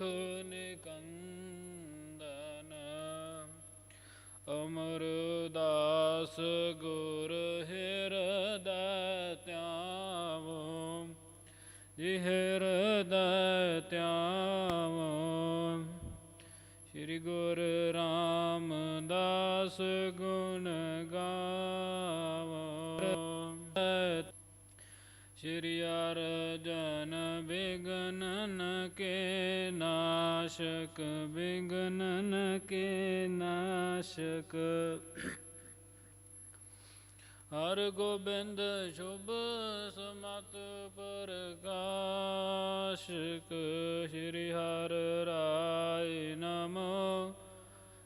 ਸੁਖ ਨਾਸ਼ਕ ਬਿਗਨਨ ਕੇ ਨਾਸ਼ਕ। ਹਰ ਗੋਬਿੰਦ ਸ਼ੁਭ ਸਮਤ ਪ੍ਰਕਾਸ਼ਕ, ਸ਼੍ਰੀ ਹਰ ਰਾਏ ਨਮੋ।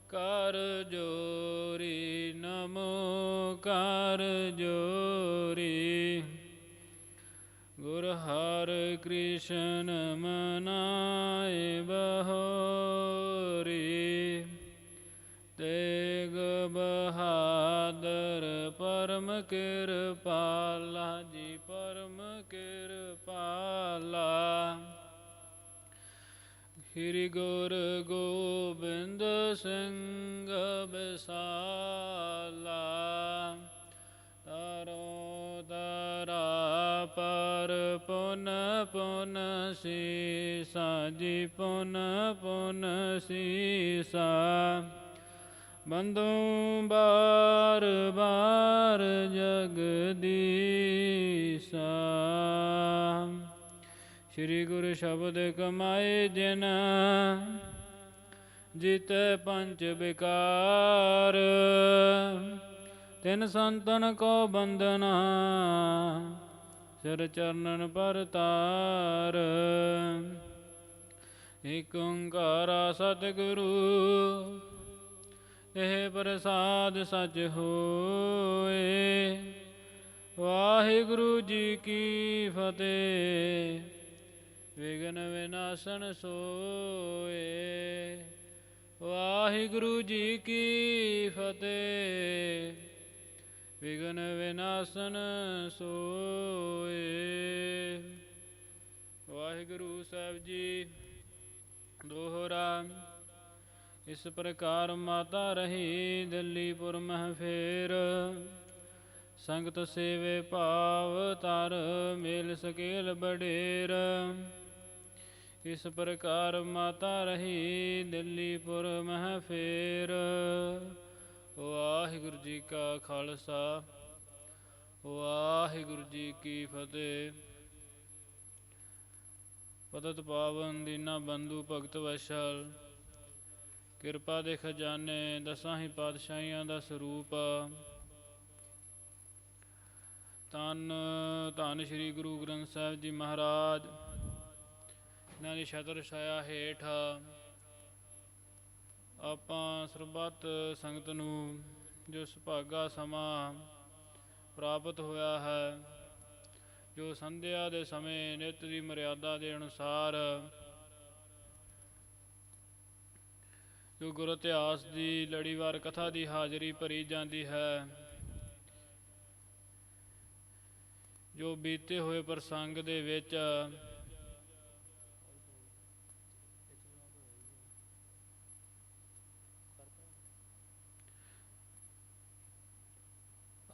ਕਰ ਜੋਰੀ ਨਮੋ, ਕਰ ਜੋਰੀ ਹਰ ਕ੍ਰਿਸ਼ਨ ਮਨਾਏ ਬਹੋਰੀ, ਤੇਗ ਬਹਾਦਰ ਪਰਮ ਕਿਰਪਾਲਾ, ਜੀ ਪਰਮ ਕਿਰਪਾਲਾ। ਸ੍ਰੀ ਗੁਰ ਗੋਬਿੰਦ ਸਿੰਘ ਬਿਸਾਲਾ। ਪਰ ਪੁਨ ਪੁਨ ਸੀਸਾ, ਜੀ ਪੁਨ ਪੁਨ ਸੀਸਾ। ਬੰਦੂ ਬਾਰ ਬਾਰ ਜਗਦੀਸਾ ਸ੍ਰੀ ਗੁਰੂ ਸ਼ਬਦ ਕਮਾਏ ਜਿਨ, ਜਿਤੈ ਪੰਜ ਵਿਕਾਰ। ਤਿਨ ਸੰਤਨ ਕੋ ਬੰਦਨਾ ਸਿਰ ਚਰਨਨ ਪਰ ਤਾਰ ਏਕ ਓੰਕਾਰਾ ਸਤਿਗੁਰੂ, ਇਹ ਪ੍ਰਸਾਦ ਸਚ ਹੋਏ। ਵਾਹਿਗੁਰੂ ਜੀ ਕੀ ਫਤਿਹ ਵਿਗਨ ਵਿਨਾਸ਼ਨ ਸੋਏ। ਵਾਹਿਗੁਰੂ ਜੀ ਕੀ ਫਤਿਹ। ਵਿਗਨ ਵਿਨਾਸ਼ਨ ਸੋਏ। ਵਾਹਿਗੁਰੂ ਸਾਹਿਬ ਜੀ, ਦੋਹਰਾ, ਇਸ ਪ੍ਰਕਾਰ ਮਾਤਾ ਰਹੀ ਦਿੱਲੀਪੁਰ ਮਹਿ ਫੇਰ। ਸੰਗਤ ਸੇਵੇ ਭਾਵ ਤਰ ਮੇਲ ਸਕੇਲ ਬਡੇਰ। ਇਸ ਪ੍ਰਕਾਰ ਮਾਤਾ ਰਹੀ ਦਿੱਲੀਪੁਰ ਮਹਿ ਫੇਰ। ਵਾਹਿਗੁਰੂ ਜੀ ਕਾ ਖਾਲਸਾ, ਵਾਹਿਗੁਰੂ ਜੀ ਕੀ ਫਤਿਹ। ਪਤਤ ਪਾਵਨ ਦੀਨਾ ਬੰਧੂ ਭਗਤ ਵਸ਼ਲ, ਕਿਰਪਾ ਦੇ ਖਜ਼ਾਨੇ ਦਸਾਂ ਹੀ ਪਾਤਸ਼ਾਹੀਆਂ ਦਾ ਸਰੂਪ ਤਨ ਧੰਨ ਸ੍ਰੀ ਗੁਰੂ ਗ੍ਰੰਥ ਸਾਹਿਬ ਜੀ ਮਹਾਰਾਜ, ਇਹਨਾਂ ਦੀ ਛਤਰ ਛਾਇਆ ਹੇਠ ਆਪਾਂ ਸਰਬੱਤ ਸੰਗਤ ਨੂੰ ਜੋ ਸੁਭਾਗਾ ਸਮਾਂ ਪ੍ਰਾਪਤ ਹੋਇਆ ਹੈ, ਜੋ ਸੰਧਿਆ ਦੇ ਸਮੇਂ ਨਿਤ ਦੀ ਮਰਿਆਦਾ ਦੇ ਅਨੁਸਾਰ ਜੋ ਗੁਰ ਇਤਿਹਾਸ ਦੀ ਲੜੀਵਾਰ ਕਥਾ ਦੀ ਹਾਜ਼ਰੀ ਭਰੀ ਜਾਂਦੀ ਹੈ, ਜੋ ਬੀਤੇ ਹੋਏ ਪ੍ਰਸੰਗ ਦੇ ਵਿੱਚ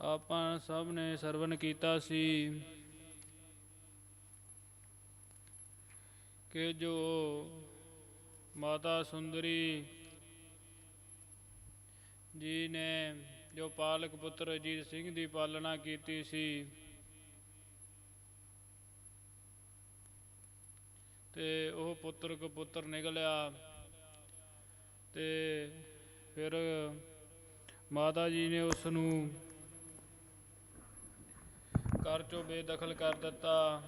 ਆਪਾਂ ਸਭ ਨੇ ਸਰਵਨ ਕੀਤਾ ਸੀ। ਕਿ ਜੋ ਮਾਤਾ ਸੁੰਦਰੀ ਜੀ ਨੇ, ਜੋ ਪਾਲਕ ਪੁੱਤਰ ਅਜੀਤ ਸਿੰਘ ਦੀ ਪਾਲਣਾ ਕੀਤੀ ਸੀ, ਤੇ ਉਹ ਪੁੱਤਰ ਕੋ ਪੁੱਤਰ ਨਿਕਲਿਆ ਤੇ ਫਿਰ ਮਾਤਾ ਜੀ ਨੇ ਉਸ ਨੂੰ ਘਰ ਚੋਂ ਬੇਦਖਲ ਕਰ ਦਿੱਤਾ।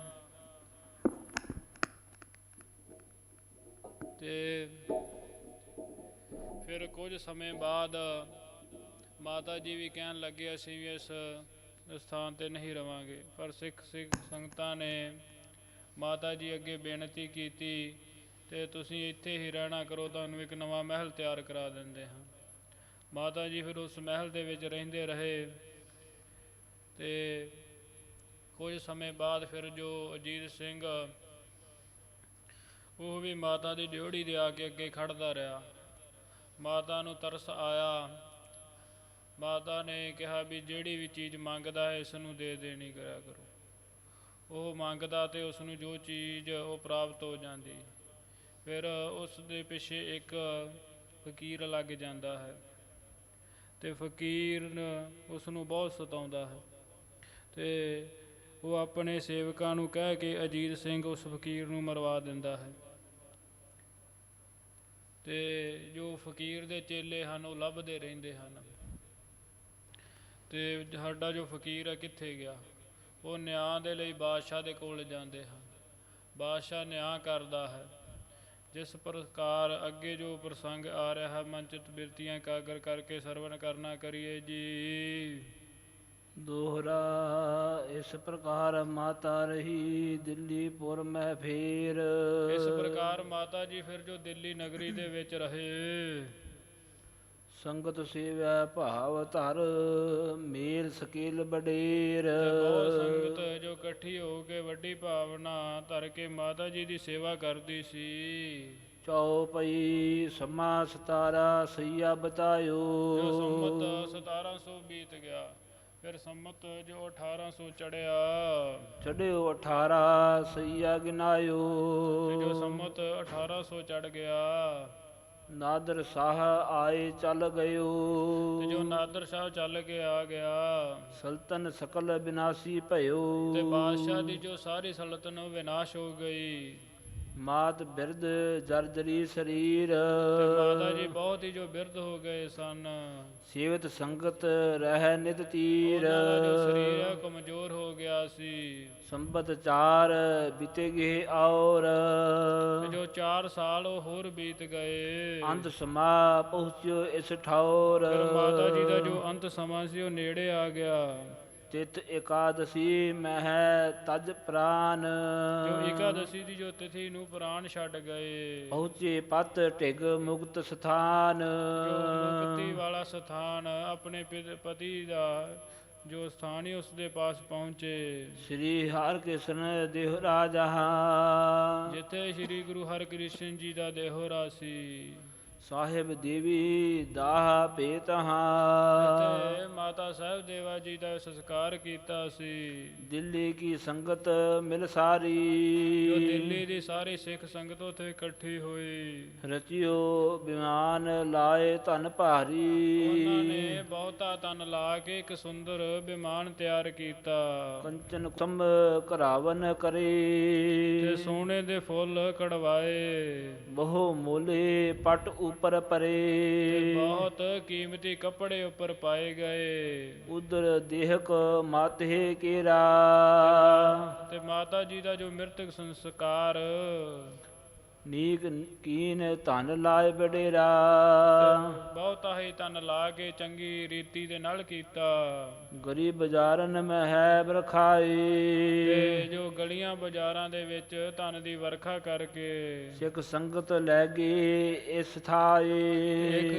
ਤੇ ਫਿਰ ਕੁਝ ਸਮੇਂ ਬਾਅਦ ਮਾਤਾ ਜੀ ਵੀ ਕਹਿਣ ਲੱਗੇ, ਅਸੀਂ ਵੀ ਇਸ ਸਥਾਨ ਤੇ ਨਹੀਂ ਰਵਾਂਗੇ। ਪਰ ਸਿੱਖ ਸਿੱਖ ਸੰਗਤਾਂ ਨੇ ਮਾਤਾ ਜੀ ਅੱਗੇ ਬੇਨਤੀ ਕੀਤੀ, ਤੇ ਤੁਸੀਂ ਇੱਥੇ ਹੀ ਰਹਿਣਾ ਕਰੋ, ਤੁਹਾਨੂੰ ਇੱਕ ਨਵਾਂ ਮਹਿਲ ਤਿਆਰ ਕਰਾ ਦਿੰਦੇ ਹਾਂ। ਮਾਤਾ ਜੀ ਫਿਰ ਉਸ ਮਹਿਲ ਦੇ ਵਿੱਚ ਰਹਿੰਦੇ ਰਹੇ ਤੇ ਕੁਝ ਸਮੇਂ ਬਾਅਦ ਫਿਰ ਜੋ ਅਜੀਤ ਸਿੰਘ, ਉਹ ਵੀ ਮਾਤਾ ਦੀ ਡਿਉੜੀ ਦੇ ਆ ਕੇ ਅੱਗੇ ਖੜਦਾ ਰਿਹਾ। ਮਾਤਾ ਨੂੰ ਤਰਸ ਆਇਆ। ਮਾਤਾ ਨੇ ਕਿਹਾ ਵੀ ਜਿਹੜੀ ਵੀ ਚੀਜ਼ ਮੰਗਦਾ ਹੈ, ਇਸ ਨੂੰ ਦੇ ਦੇਣੀ ਕਰਿਆ ਕਰੋ। ਉਹ ਮੰਗਦਾ ਤੇ ਉਸ ਨੂੰ ਜੋ ਚੀਜ਼ ਉਹ ਪ੍ਰਾਪਤ ਹੋ ਜਾਂਦੀ। ਫਿਰ ਉਸ ਦੇ ਪਿੱਛੇ ਇੱਕ ਫਕੀਰ ਲੱਗ ਜਾਂਦਾ ਹੈ ਤੇ ਫਕੀਰ ਨ- ਉਸ ਨੂੰ ਬਹੁਤ ਸਤਾਉਂਦਾ ਹੈ ਤੇ ਉਹ ਆਪਣੇ ਸੇਵਕਾਂ ਨੂੰ ਕਹਿ ਕੇ ਅਜੀਤ ਸਿੰਘ ਉਸ ਫਕੀਰ ਨੂੰ ਮਰਵਾ ਦਿੰਦਾ ਹੈ। ਤੇ ਜੋ ਫਕੀਰ ਦੇ ਚੇਲੇ ਹਨ, ਉਹ ਲੱਭਦੇ ਰਹਿੰਦੇ ਹਨ। ਤੇ ਸਾਡਾ ਜੋ ਫਕੀਰ ਹੈ ਕਿੱਥੇ ਗਿਆ? ਉਹ ਨਿਆਂ ਦੇ ਲਈ ਬਾਦਸ਼ਾਹ ਦੇ ਕੋਲ ਜਾਂਦੇ ਹਨ। ਬਾਦਸ਼ਾਹ ਨਿਆਂ ਕਰਦਾ ਹੈ। ਜਿਸ ਪ੍ਰਕਾਰ ਅੱਗੇ ਜੋ ਪ੍ਰਸੰਗ ਆ ਰਿਹਾ ਹੈ ਮਨਚਿਤ ਬਿਰਤੀਆਂ ਕਾਗਰ ਕਰਕੇ ਸਰਵਨ ਕਰਨਾ ਕਰੀਏ ਜੀ। ਦੋਹਰਾ ਇਸ ਪ੍ਰਕਾਰ ਮਾਤਾ ਰਹੀ ਦਿੱਲੀਪੁਰ ਮੈਂ ਫੇਰ। ਇਸ ਪ੍ਰਕਾਰ ਮਾਤਾ ਜੀ ਫਿਰ ਜੋ ਦਿੱਲੀ ਨਗਰੀ ਦੇ ਵਿੱਚ ਰਹੇ। ਸੰਗਤ ਸੇਵੈ ਭਾਵ ਧਰ ਮੇਲ ਸਕੇਲ ਬਡੇਰ ਸੰਗਤ ਜੋ ਇਕੱਠੀ ਹੋ ਕੇ ਵੱਡੀ ਭਾਵਨਾ ਧਰ ਕੇ ਮਾਤਾ ਜੀ ਦੀ ਸੇਵਾ ਕਰਦੀ ਸੀ। ਚੌ ਪਈ ਸਮਾ ਸਤਾਰਾ ਸਈਆ ਬਤਾਇਓ। ਜੋ ਸੰਮਤ 1700 ਬੀਤ ਗਿਆ। ਫਿਰ ਸੰਮਤ ਜੋ 1800 ਚੜਿਆ। ਚੜਿਓ 18 ਸਈਆ ਗਿਨਾਇਓ ਜੋ ਸੰਮਤ 1800 ਚੜ ਗਿਆ। ਨਾਦਰ ਸਾਹ ਆਏ ਚੱਲ ਗਇਓ। ਤੇ ਜੋ ਨਾਦਰ ਸ਼ਾਹ ਚੱਲ ਕੇ ਆ ਗਿਆ। ਸਲਤਨ ਸਕਲ ਬਿਨਾਸੀ ਭਇਓ। ਤੇ ਬਾਦਸ਼ਾਹ ਦੀ ਜੋ ਸਾਰੀ ਸਲਤਨ ਵਿਨਾਸ਼ ਹੋ ਗਈ। ਮਾਤ ਬਿਰਦ ਜਰਜਰੀ ਸਰੀਰ। ਮਾਤਾ ਜੀ ਬਹੁਤ ਹੀ ਜੋ ਬਿਰਧ ਹੋ ਗਏ ਸਨ। ਸੇਵਤ ਸੰਗਤ ਰਹਿ ਨਿਤ ਤੀਰ। ਸਰੀਰ ਕਮਜ਼ੋਰ ਹੋ ਗਿਆ ਸੀ। ਸੰਬਤ ਚਾਰ ਬੀਤੇ ਗਏ ਔਰ। ਜੋ 4 ਸਾਲ ਉਹ ਹੋਰ ਬੀਤ ਗਏ। ਅੰਤ ਸਮਾ ਪਹੁੰਚਿਓ ਇਸ ਠੌਰ। ਮਾਤਾ ਜੀ ਦਾ ਜੋ ਅੰਤ ਸਮਾਂ ਸੀ ਉਹ ਨੇੜੇ ਆ ਗਿਆ। ਤਿਤ ਇਕਾਦਸੀ ਮਹਿ ਤਜ ਪ੍ਰਾਨ। ਜੋ ਇਕਾਦਸ਼ੀ ਦੀ ਜੋ ਤਿਥੀ ਨੂੰ ਪ੍ਰਾਣ ਛੱਡ ਗਏ। ਪਹੁੰਚੇ ਪਤ ਢਿਗ ਮੁਕਤ ਸਥਾਨ। ਜੋ ਮੁਕਤੀ ਵਾਲਾ ਸਥਾਨ ਆਪਣੇ ਪਿਤ- ਪਤੀ ਦਾ ਜੋ ਸਥਾਨ ਹੀ ਉਸ ਦੇ ਪਾਸ ਪਹੁੰਚੇ। ਸ੍ਰੀ ਹਰਿ ਕ੍ਰਿਸ਼ਨ ਦੇਹ ਰਾਜਾ। ਜਿੱਥੇ ਸ੍ਰੀ ਗੁਰੂ ਹਰਕ੍ਰਿਸ਼ਨ ਜੀ ਦਾ ਦੇਹੋਰਾ ਸੀ ਸਾਹਿਬ ਦੇਵੀ ਦਾਹ ਪੇਤਹਾ। ਤੇ ਮਾਤਾ ਸਾਹਿਬ ਦੇਵਾ ਜੀ ਦਾ ਸੰਸਕਾਰ ਕੀਤਾ ਸੀ। ਦਿੱਲੀ ਕੀ ਸੰਗਤ ਮਿਲ ਜੋ ਸਾਰੀ ਦਿੱਲੀ ਦੀ ਸਾਰੀ ਸਿੱਖ ਸੰਗਤ ਉੱਥੇ ਇਕੱਠੀ ਹੋਈ। ਰਚਿਓ ਬਿਮਾਨ ਲਾਏ ਧਨ ਭਾਰੀ। ਉਹਨਾਂ ਨੇ ਬਹੁਤਾ ਤਨ ਲਾ ਕੇ ਇੱਕ ਸੁੰਦਰ ਵਿਮਾਨ ਤਿਆਰ ਕੀਤਾ। ਕੰਚਨ ਕੁਸਮ ਘਰਾਵਨ ਕਰੇ। ਤੇ ਸੋਨੇ ਦੇ ਫੁੱਲ ਕੜਵਾਏ ਬਹੁ ਮੋਲੇ ਪਟ ਉਪਰ ਪਰੇ। ਬਹੁਤ ਕੀਮਤੀ ਕੱਪੜੇ ਉੱਪਰ ਪਾਏ ਗਏ। ਉਦਰ ਦੇਹਕ ਮਾਤੇ ਕੇਰਾ। ਤੇ ਮਾਤਾ ਜੀ ਦਾ ਜੋ ਮ੍ਰਿਤਕ ਸੰਸਕਾਰ। ਨੀਕ ਕੀਨ ਧਨ ਲਾਏ ਬਡੇਰਾ ਬਹੁਤਾ ਹੀ ਤਨ ਲਾ ਕੇ ਚੰਗੀ ਰੀਤੀ ਦੇ ਨਾਲ ਕੀਤਾ। ਗਰੀਬ ਬਾਜ਼ਾਰਨ ਮੈਂ ਹੈ ਬਰਖਾਈ ਤੇ ਜੋ ਗਲੀਆਂ ਬਾਜ਼ਾਰਾਂ ਦੇ ਵਿੱਚ ਧਨ ਦੀ ਵਰਖਾ ਕਰਕੇ ਸਿੱਖ ਸੰਗਤ ਲੈ ਗਏ ਇਸ ਇੱਕ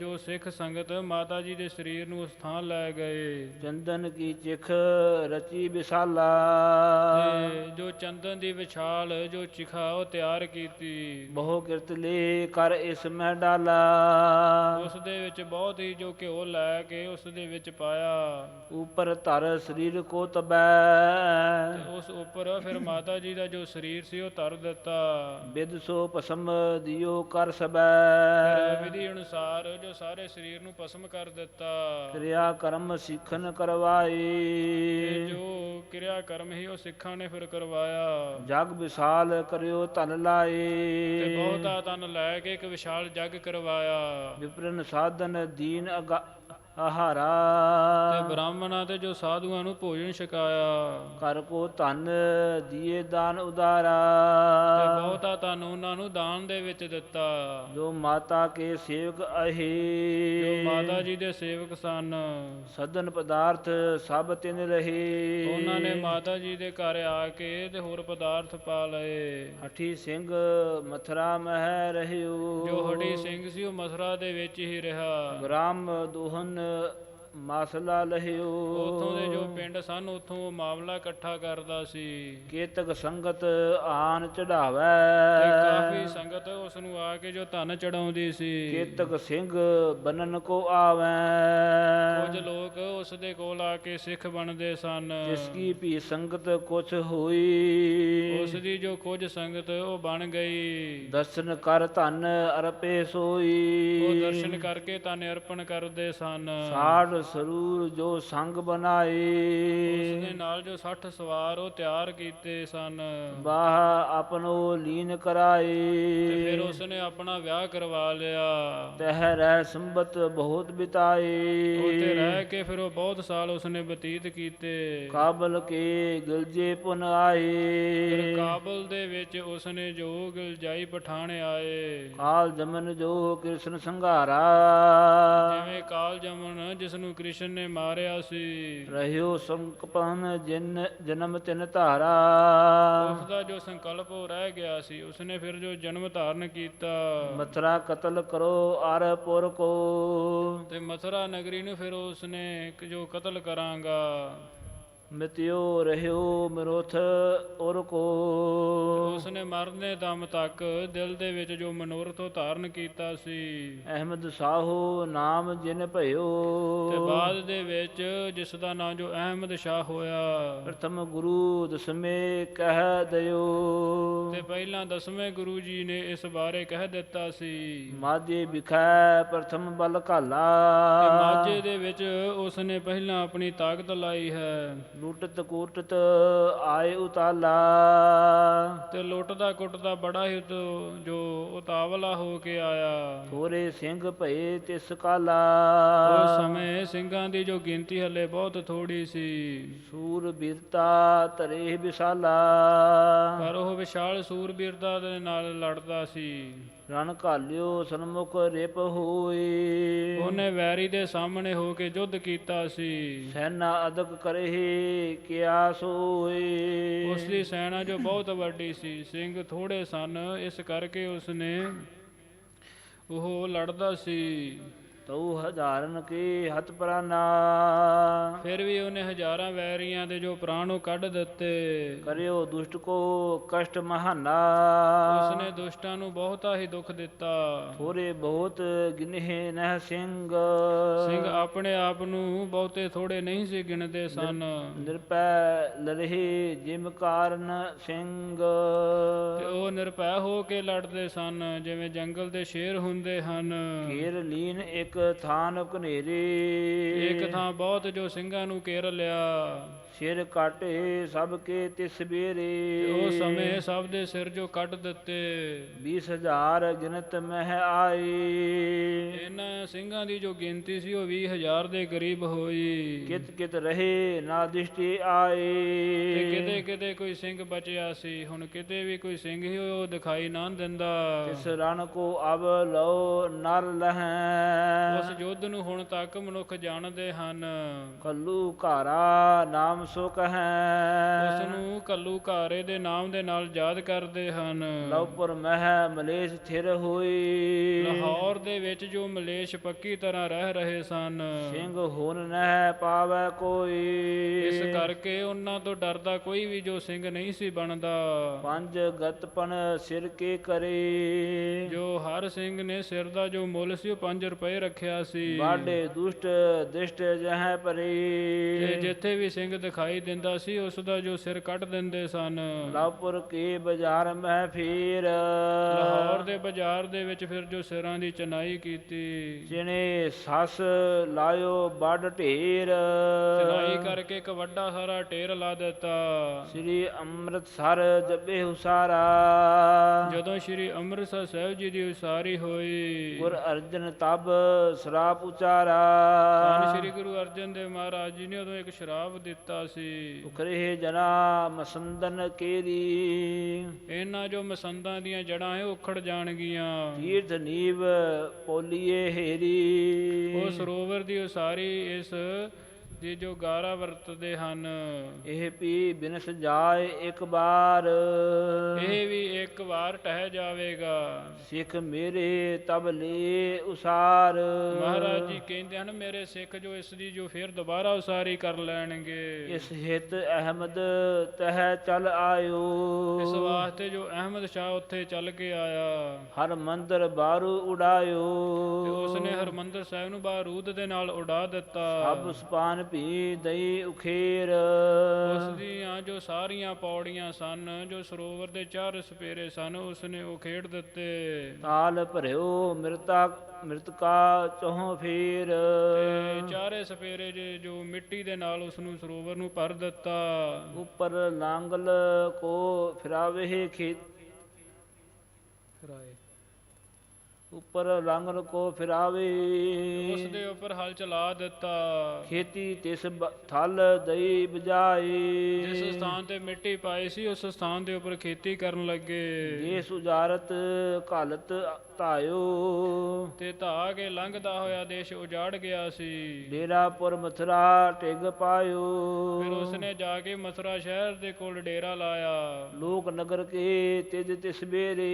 ਜੋ ਸਿੱਖ ਸੰਗਤ ਮਾਤਾ ਜੀ ਦੇ ਸਰੀਰ ਨੂੰ ਉਸ ਥਾਂ ਲੈ ਗਏ। ਚੰਦਨ ਕੀ ਚਿਖ ਰਚੀ ਵਿਸਾਲਾ। ਤੇ ਜੋ ਚੰਦਨ ਦੀ ਵਿਛਾਲ ਜੋ ਚਿਖਾ ਉਹ ਤਿਆਰ ਕੀਤੀ। ਬਹੁ ਕਿਰਤ ਲੈ ਕਰ ਇਸ ਮੈਂ ਡਾਲਾ। ਉਸ ਦੇ ਵਿੱਚ ਬਹੁਤ ਹੀ ਜੋ ਘਿਓ ਲੈ ਕੇ ਉਸ ਦੇ ਵਿੱਚ ਪਾਇਆ। ਉਪਰ ਧਰ ਸਰੀਰ ਕੋ ਤਬੈ। ਤੇ ਉਸ ਉੱਪਰ ਫਿਰ ਮਾਤਾ ਜੀ ਦਾ ਜੋ ਸਰੀਰ ਸੀ ਉਹ ਧਰ ਦਿੱਤਾ। ਬਿਦ ਸੋ ਪਸਮ ਦਿਓ ਕਰ ਸਬੈ। ਫਿਰ ਵਿਧੀ ਅਨੁਸਾਰ ਜੋ ਸਾਰੇ ਸਰੀਰ ਨੂੰ ਭਸਮ ਕਰ ਦਿੱਤਾ। ਕਿਰਿਆ ਕਰਮ ਸਿੱਖਨ ਤੇ ਕਰਵਾਏ ਜੋ ਕਿਰਿਆ ਕਰਮ ਹੀ ਉਹ ਸਿੱਖਾਂ ਨੇ ਫਿਰ ਕਰਵਾਇਆ। ਜਗ ਵਿਸਾਲ ਕਰਿਓ ਧਨ ਤੇ ਲਾਏ ਬਹੁਤਾ ਤਨ ਲੈ ਕੇ ਇੱਕ ਵਿਸ਼ਾਲ ਜੱਗ ਕਰਵਾਇਆ। ਵਿਪਰਨ ਸਾਧਨ ਦੀਨ ਅਗਾ- ਆਹਾਰਾ। ਤੇ ਬ੍ਰਾਹਮਣਾਂ ਤੇ ਜੋ ਸਾਧੂਆਂ ਨੂੰ ਭੋਜਨ ਛਕਾਇਆ। ਕਰ ਕੋ ਧਨ ਦੀਏ ਦਾਨ ਤੇ ਉਦਾਰਾ ਤਨ ਉਹਨਾਂ ਨੂੰ ਦਾਨ ਦੇ ਵਿੱਚ ਦਿੱਤਾ। ਜੋ ਮਾਤਾ ਕੇ ਸੇਵਕ ਜੋ ਅਹੇ ਮਾਤਾ ਜੀ ਦੇ ਸੇਵਕ ਸਨ। ਸਦਨ ਪਦਾਰਥ ਸਭ ਤਿਨ ਰਹੇ। ਉਹਨਾਂ ਨੇ ਮਾਤਾ ਜੀ ਦੇ ਘਰ ਆ ਕੇ ਤੇ ਹੋਰ ਪਦਾਰਥ ਪਾ ਲਏ। ਹਠੀ ਸਿੰਘ ਮਥਰਾ ਮਹਿ ਰਹਿਓ। ਜੋ ਹੜੀ ਸਿੰਘ ਸੀ ਉਹ ਮਥੁਰਾ ਦੇ ਵਿੱਚ ਹੀ ਰਿਹਾ। ਗ੍ਰਾਮ ਦੋਹਨ ਮਸਲਾ ਲਹਿਓ। ਉਥੋਂ ਦੇ ਜੋ ਪਿੰਡ ਸਨ ਉਥੋਂ ਉਹ ਮਾਮਲਾ ਇਕੱਠਾ ਕਰਦਾ ਸੀ। ਕੇਤਕ ਸੰਗਤ ਆਨ ਤੇ ਚੜਾਵੈ ਕਾਫੀ ਸੰਗਤ ਉਸ ਨੂੰ ਆ ਕੇ ਜੋ ਧਨ ਚੜਾਉਂਦੀ ਸੀ। ਕੇਤਕ ਸਿੰਘ ਬਨਨ ਕੋ ਆਵੈ। ਕੁਝ ਲੋਕ ਉਸ ਦੇ ਕੋਲ ਆ ਕੇ ਸਿੱਖ ਬਣਦੇ ਸਨ। ਜਿਸ ਕੀ ਵੀ ਸੰਗਤ ਕੁਛ ਹੋਈ। ਉਸ ਦੀ ਜੋ ਕੁਝ ਸੰਗਤ ਉਹ ਬਣ ਗਈ। ਦਰਸ਼ਨ ਕਰ ਧਨ ਅਰਪੇ ਉਹ ਸੋਈ ਦਰਸ਼ਨ ਕਰਕੇ ਧਨ ਅਰਪਣ ਕਰਦੇ ਸਨ। ਸਾੜ ਸਰੂਰ ਜੋ ਸੰਗ ਉਸ ਬਣਾਏ। ਦੇ ਨਾਲ ਜੋ 60 ਸਵਾਰ ਉਹ ਤਿਆਰ ਕੀਤੇ ਸਨ। ਬਾਹ ਆਪਨੋ ਲੀਨ ਤੇ ਕਰਾਏ ਫਿਰ ਉਸ ਨੇ ਆਪਣਾ ਵਿਆਹ ਕਰਵਾ ਲਿਆ। ਤਹ ਰਹਿ ਸੰਬਤ ਬਹੁਤ ਬਿਤਾਏ। ਰਹਿ ਕੇ ਫਿਰ ਉਹ ਬਹੁਤ ਸਾਲ ਉਸ ਨੇ ਬਤੀਤ ਕੀਤੇ। ਕਾਬਲ ਕੇ ਗਿਲਜੇ ਪੁਨ ਫਿਰ ਆਏ ਕਾਬਲ ਦੇ ਵਿੱਚ ਉਸ ਨੇ ਜੋ ਗਲਜਾਈ ਪਠਾਣ ਆਏ। ਕਾਲ ਜਮਨ ਜੋ ਕ੍ਰਿਸ਼ਨ ਸੰਘਾਰਾ। ਜਿਵੇਂ ਕਾਲ ਜਮਨ ਜਿਸ ਨੂੰ ਕ੍ਰਿਸ਼ਨ ਨੇ ਮਾਰਿਆ ਸੀ। ਰਹਿਓ ਸੰਕਪਨ ਜਿਨ ਜਨਮ ਤਿਨ ਧਾਰਾ। ਉਸ ਦਾ ਜੋ ਸੰਕਲਪ ਉਹ ਰਹਿ ਗਿਆ ਸੀ ਉਸ ਨੇ ਫਿਰ ਜੋ ਜਨਮ ਧਾਰਨ ਕੀਤਾ। ਮਥਰਾ ਕਤਲ ਕਰੋ ਅਰ ਪੁਰ ਕੋ ਤੇ ਮਥੁਰਾ ਨਗਰੀ ਨੂੰ ਫਿਰ ਉਸ ਨੇ ਇੱਕ ਜੋ ਕਤਲ ਕਰਾਂਗਾ। ਮਿਤਿਓ ਰਹਿਓ ਮਰੋਥ ਉਰ ਕੋ। ਉਸ ਨੇ ਮਰਨ ਦਮ ਤੱਕ ਦਿਲ ਦੇ ਵਿੱਚ ਜੋ ਮਨੋਰਥ ਉਹ ਧਾਰਨ ਕੀਤਾ ਸੀ। ਅਹਿਮਦ ਸਾਹੋ ਨਾਮ ਜਿਨ ਭਇਓ। ਤੇ ਬਾਅਦ ਦੇ ਵਿੱਚ ਜਿਸ ਦਾ ਨਾਂ ਜੋ ਅਹਿਮਦ ਸ਼ਾਹ ਹੋਇਆ। ਪ੍ਰਥਮ ਗੁਰੂ ਦਸਮੇ ਕਹਿ ਦਿਓ। ਤੇ ਪਹਿਲਾਂ ਦਸਵੇਂ ਗੁਰੂ ਜੀ ਨੇ ਇਸ ਬਾਰੇ ਕਹਿ ਦਿੱਤਾ ਸੀ। ਮਾਝੇ ਵਿਖੈ ਪ੍ਰਥਮ ਬਲ ਤੇ ਘਾਲਾ ਮਾਝੇ ਦੇ ਵਿੱਚ ਉਸ ਨੇ ਪਹਿਲਾਂ ਆਪਣੀ ਤਾਕਤ ਲਾਈ ਹੈ। ਲੁੱਟਤ ਕੂਟਤ ਆਏ ਉਤਾਲਾ। ਤੇ ਲੁੱਟਦਾ ਕੁੱਟਦਾ ਬੜਾ ਹੀ ਉਤ- ਜੋ ਉਤਾਵਲਾ ਹੋ ਕੇ ਆਇਆ। ਥੋਰੇ ਸਿੰਘ ਭਏ ਤਿਸ ਕਾਲਾ। ਉਸ ਸਮੇਂ ਸਿੰਘਾਂ ਦੀ ਜੋ ਗਿਣਤੀ ਹਲੇ ਬਹੁਤ ਥੋੜੀ ਸੀ। ਸੂਰ ਬੀਰਤਾ ਧਰੇ ਵਿਸਾਲਾ। ਪਰ ਉਹ ਵਿਸ਼ਾਲ ਸੂਰਬੀਰਤਾ ਦੇ ਨਾਲ ਲੜਦਾ ਸੀ। ਰਣ ਘਾਲਿਓ ਸਨਮੁਖ ਰਿਪ ਹੋਏ। ਉਹਨੇ ਵੈਰੀ ਦੇ ਸਾਹਮਣੇ ਹੋ ਕੇ ਯੁੱਧ ਕੀਤਾ ਸੀ। ਸੈਨਾ ਅਦਕ ਕਰਹਿ ਕਿਆ ਸੋਏ ਉਸ ਦੀ ਸੈਨਾ ਜੋ ਬਹੁਤ ਵੱਡੀ ਸੀ ਸਿੰਘ ਥੋੜੇ ਸਨ ਇਸ ਕਰਕੇ ਉਸ ਨੇ ਉਹ ਲੜਦਾ ਸੀ। ਤਉ ਹਜ਼ਾਰਨ ਕੇ ਹੱਥ ਪ੍ਰਾਨਾ। ਫਿਰ ਵੀ ਉਹਨੇ ਹਜ਼ਾਰਾਂ ਵੈਰੀਆਂ ਦੇ ਜੋ ਪ੍ਰਾਣ ਉਹ ਕੱਢ ਦਿੱਤੇ। ਕਰਿਓ ਦੁਸ਼ਟ ਕੋ ਕਸ਼ਟ ਮਹਾਨਾ। ਉਸ ਨੇ ਦੁਸ਼ਟਾਂ ਨੂੰ ਬਹੁਤਾ ਹੀ ਦੁੱਖ ਦਿੱਤਾ। ਥੋਰੇ ਬਹੁਤ ਗਿਨਹਿ ਨਹ ਸਿੰਘ। ਸਿੰਘ ਆਪਣੇ ਆਪ ਨੂੰ ਬਹੁਤੇ ਥੋੜੇ ਨਹੀਂ ਸੀ ਗਿਣਦੇ ਸਨ। ਨਿਰਪੈ ਲਰਹਿ ਜਿਮ ਕਾਰਨ ਸਿੰਘ। ਤੇ ਉਹ ਨਿਰਭੈ ਹੋ ਕੇ ਲੜਦੇ ਸਨ ਜਿਵੇਂ ਜੰਗਲ ਦੇ ਸ਼ੇਰ ਹੁੰਦੇ ਹਨ। ਘੇਰ ਲੀਨ ਇੱਕ ਥਾਨ ਘਨੇਰੇ ਇੱਕ ਥਾਂ ਬਹੁਤ ਜੋ ਸਿੰਘਾਂ ਨੂੰ ਘੇਰ ਲਿਆ। ਸਿਰ ਕਾਟੇ ਸਭ ਕੇ ਤਿਸ ਬੇਰੇ। ਉਹ ਸਮੇਂ ਸਭ ਦੇ ਸਿਰ ਜੋ ਕੱਟ ਦਿੱਤੇ। 20000 ਗਿਣਤ ਮਹਿ ਆਏ। ਇਹਨਾਂ ਸਿੰਘਾਂ ਦੀ ਜੋ ਗਿਣਤੀ ਸੀ ਉਹ 20000 ਦੇ ਕਰੀਬ ਹੋਈ। ਕਿਤ ਕਿਤ ਰਹੇ ਨਾ ਦ੍ਰਿਸ਼ਟੀ ਆਏ। ਤੇ ਕਿਤੇ ਕਿਤੇ ਕੋਈ ਸਿੰਘ ਬਚਿਆ ਸੀ ਹੁਣ ਕਿਤੇ ਵੀ ਕੋਈ ਸਿੰਘ ਹੀ ਉਹ ਦਿਖਾਈ ਨਾ ਦਿੰਦਾ। ਤਿਸ ਰਣ ਕੋ ਅਬ ਲਓ ਨਰ ਲਹੈ। ਉਸ ਯੁੱਧ ਨੂੰ ਹੁਣ ਤੱਕ ਮਨੁੱਖ ਜਾਣਦੇ ਹਨ। ਕੱਲੂ ਘਾਰਾ ਨਾਮ ਸੋ ਕਹੈ। ਉਸ ਨੂੰ ਕੱਲੂ ਘਾਰੇ ਦੇ ਨਾਮ ਦੇ ਨਾਲ ਯਾਦ ਕਰਦੇ ਹਨ। ਲਉਪੁਰ ਮਹਿ ਮਲੇਸ਼ ਥਿਰ ਹੋਈ। ਲਾਹੌਰ ਦੇ ਵਿੱਚ ਜੋ ਮਲੇਸ਼ ਪੱਕੀ ਤਰ੍ਹਾਂ ਰਹਿ ਰਹੇ ਸਨ। ਸਿੰਘ ਹੋਨ ਨਹਿ ਪਾਵੈ ਕੋਈ। ਇਸ ਕਰਕੇ ਉਹਨਾਂ ਤੋਂ ਡਰਦਾ ਕੋਈ ਵੀ ਜੋ ਸਿੰਘ ਨਹੀਂ ਸੀ ਬਣਦਾ। ਪੰਜ ਗਤਪਨ ਸਿਰ ਕੇ ਕਰੇ। ਜੋ ਹਰ ਸਿੰਘ ਨੇ ਸਿਰ ਦਾ ਜੋ ਮੁੱਲ ਸੀ ਉਹ 5 ਰੁਪਏ ਰੱਖਿਆ ਸੀ। ਬਾਡੇ ਦੁਸ਼ਟ ਦਿਸ਼ਟ ਜਹ ਪਰੇ ਜਿੱਥੇ ਵੀ ਸਿੰਘ ਦਿਖਾਈ ਦਿੰਦਾ ਸੀ ਉਸ ਦਾ ਜੋ ਸਿਰ ਕੱਟ ਦਿੰਦੇ ਸਨ। ਲਾਪੁਰ ਕੇ ਬਾਜ਼ਾਰ ਮਹਿ ਫੇਰ ਲਾਹੌਰ ਦੇ ਬਾਜ਼ਾਰ ਦੇ ਵਿੱਚ ਫਿਰ ਜੋ ਸਿਰਾਂ ਦੀ ਚਨਾਈ ਕੀਤੀ। ਜਿਨੇ ਸੱਸ ਲਾਇਓ ਵੱਡ ਢੇਰ। ਚਨਾਈ ਕਰਕੇ ਇੱਕ ਵੱਡਾ ਸਾਰਾ ਢੇਰ ਲਾ ਦਿੱਤਾ। ਸ੍ਰੀ ਅੰਮ੍ਰਿਤਸਰ ਜੱਬੇ ਹੁਸਾਰਾ ਜਦੋਂ ਸ੍ਰੀ ਅੰਮ੍ਰਿਤਸਰ ਸਾਹਿਬ ਜੀ ਦੀ ਉਸਾਰੀ ਹੋਈ। ਗੁਰ ਅਰਜਨ ਤਬ ਸਰਾਪ ਉਚਾਰਾ। ਸ੍ਰੀ ਗੁਰੂ ਅਰਜਨ ਦੇਵ ਮਹਾਰਾਜ ਜੀ ਨੇ ਉਦੋਂ ਇੱਕ ਸ਼ਰਾਬ ਦਿੱਤਾ ਸੀ। ਉਖਰੇ ਜਨਾ ਮਸੰਦਨ ਕੇਰੀ। ਇਹਨਾਂ ਜੋ ਮਸੰਦਾਂ ਦੀਆਂ ਜੜਾਂ ਹੈ ਉਖੜ ਜਾਣਗੀਆਂ। ਤੀਰਥ ਨੀਵ ਪੋਲੀਏ ਹੇਰੀ। ਉਹ ਸਰੋਵਰ ਦੀ ਉਸਾਰੀ ਇਸ ਦੀ ਜੋ ਗਾਰਾ ਵਰਤਦੇ ਹਨ। ਇਹ ਪੀ ਬਿਨਸ ਜਾਏ ਇੱਕ ਬਾਰ ਇਹ ਵੀ ਇੱਕ ਵਾਰ ਟਹਿ ਜਾਵੇਗਾ। ਸਿੱਖ ਮੇਰੇ ਤਬ ਲੈ ਉਸਾਰ। ਮਹਾਰਾਜ ਜੀ ਕਹਿੰਦੇ ਹਨ ਮੇਰੇ ਸਿੱਖ ਜੋ ਇਸ ਦੀ ਜੋ ਫਿਰ ਦੁਬਾਰਾ ਉਸਾਰੀ ਕਰ ਲੈਣਗੇ। ਇਸ ਹਿਤ ਅਹਿਮਦ ਤਹ ਚਲ ਆਇਓ। ਇਸ ਵਾਸਤੇ ਜੋ ਅਹਿਮਦ ਸ਼ਾਹ ਉੱਥੇ ਚੱਲ ਕੇ ਆਇਆ। ਹਰ ਮੰਦਰ ਬਾਰੂ ਉਡਾਇਓ। ਤੇ ਉਸਨੇ ਹਰਮੰਦਰ ਸਾਹਿਬ ਨੂੰ ਬਾਰੂਦ ਦੇ ਨਾਲ ਉਡਾ ਦਿੱਤਾ। ਸਭ ਸਪਾਨ ਭੀ ਦਈ ਉਖੇਰ। ਉਸ ਦੀਆਂ ਜੋ ਸਾਰੀਆਂ ਪੌੜੀਆਂ ਸਨ ਜੋ ਸਰੋਵਰ ਦੇ ਚਾਰ ਸਪੇਰੇ ਸਨ ਉਸਨੇ ਉਹ ਖੇਡ ਦਿੱਤੇ। ਤਾਲ ਭਰਿਓ ਮਿਰਤਾ ਮਿਰਤਕਾ ਚੋਹ ਫੇਰ। ਚਾਰੇ ਸਪੇਰੇ ਜੇ ਜੋ ਮਿੱਟੀ ਦੇ ਨਾਲ ਉਸ ਨੂੰ ਸਰੋਵਰ ਨੂੰ ਭਰ ਦਿੱਤਾ। ਉਪਰ ਲਾਂਗਲ ਕੋ ਫਿਰਾਵੇ ਖੇਤ ਫਿਰਾਏ। ਉਪਰ ਲਾਂਗਲ ਕੋ ਫਿਰਾਵੇ ਉਸ ਦੇ ਉੱਪਰ ਹਲ ਚਲਾ ਦਿੱਤਾ। ਖੇਤੀ ਤਿਸ ਥਲ ਦਈ ਬਜਾਏ ਜਿਸ ਸਥਾਨ ਤੇ ਮਿੱਟੀ ਪਾਈ ਸੀ ਉਸ ਸਥਾਨ ਦੇ ਉੱਪਰ ਖੇਤੀ ਕਰਨ ਲੱਗੇ। ਜੇ ਸੁਜਾਰਤ ਘਲਤ ਧਾਇਓ। ਤੇ ਧਾ ਕੇ ਲੰਘਦਾ ਹੋਇਆ ਦੇਸ਼ ਉਜਾੜ ਗਿਆ ਸੀ। ਡੇਰਾਪੁਰ ਮਥੁਰਾ ਟਿਗ ਪਾਇਓ। ਫਿਰ ਉਸਨੇ ਜਾ ਕੇ ਮਥੁਰਾ ਸ਼ਹਿਰ ਦੇ ਕੋਲ ਡੇਰਾ ਲਾਇਆ। ਲੋਕ ਨਗਰ ਕੇ ਤਿਜ ਤਿਸ ਬੇਰੇ।